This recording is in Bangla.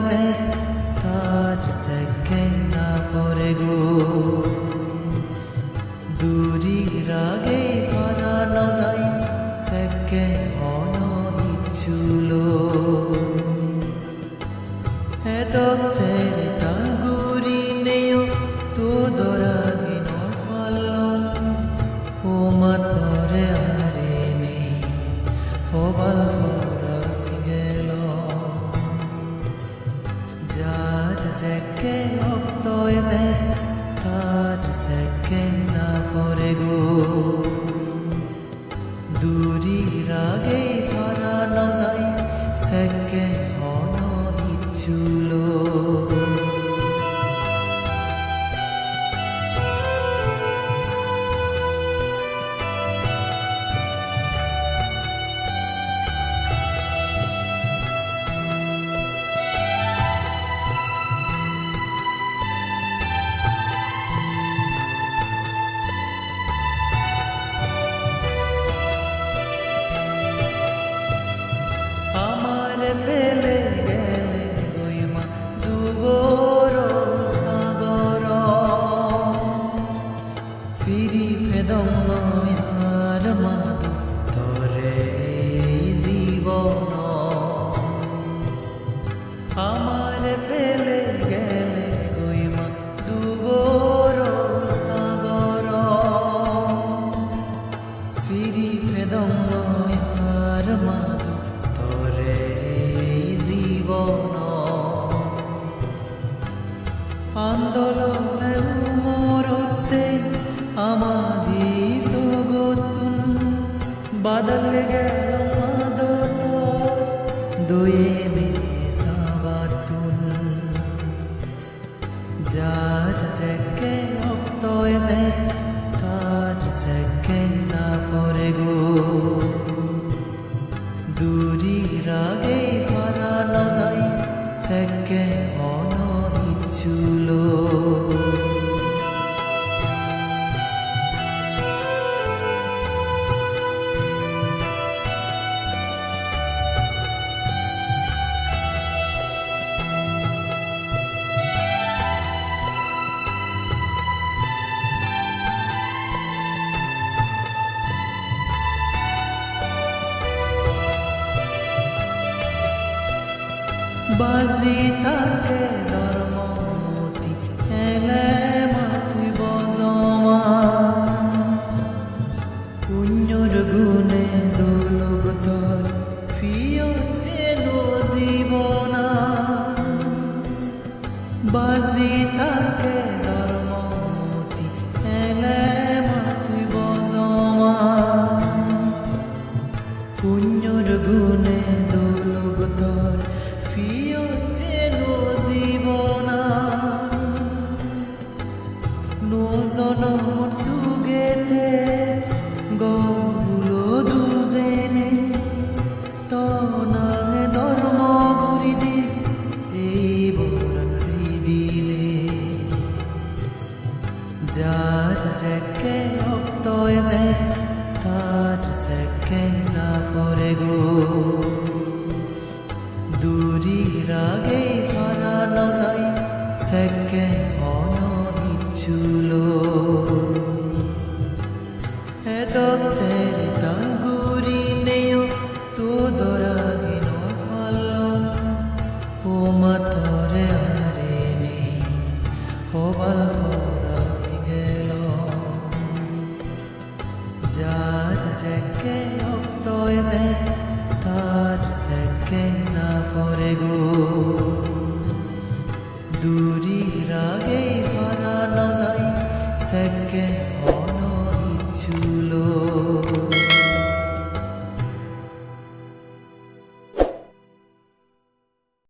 যে তার সেকে জাফরে গো দূরি রাগে ফারানো যায় সেকে অন ইচ্ছুলো এদক সেটা তার সেকে জাফরে গো দূরি রাগে ফারানো যায় সেকে অন ইচ্ছুলো ফেলে গেলে গইমা দুগোর সাগর। ফিরি ফেদম নয় আমার ফেলে காதல் বাজি থাকে চেন জীবনা। নজনমর সুগেতে গগুলো দুজেনে। তনাঙে ধর্ম ঘুরি এই বরণ দিলে যার জেকে অক্তয় যে তার সেকে জাফরে গো। রাগে ফারানো যায় সেকে অন ইচ্ছুলো এদক সেরিতা গুরি নেও, তো দরাগি নফাল্লন ও মাতরে আরে নেই ও বাল গেল। যার জেকে অক্তয় যে তার সেকে সফরে গো। দূরি রাগে ভরা নজাই সেকে অন ইচ্ছুলো।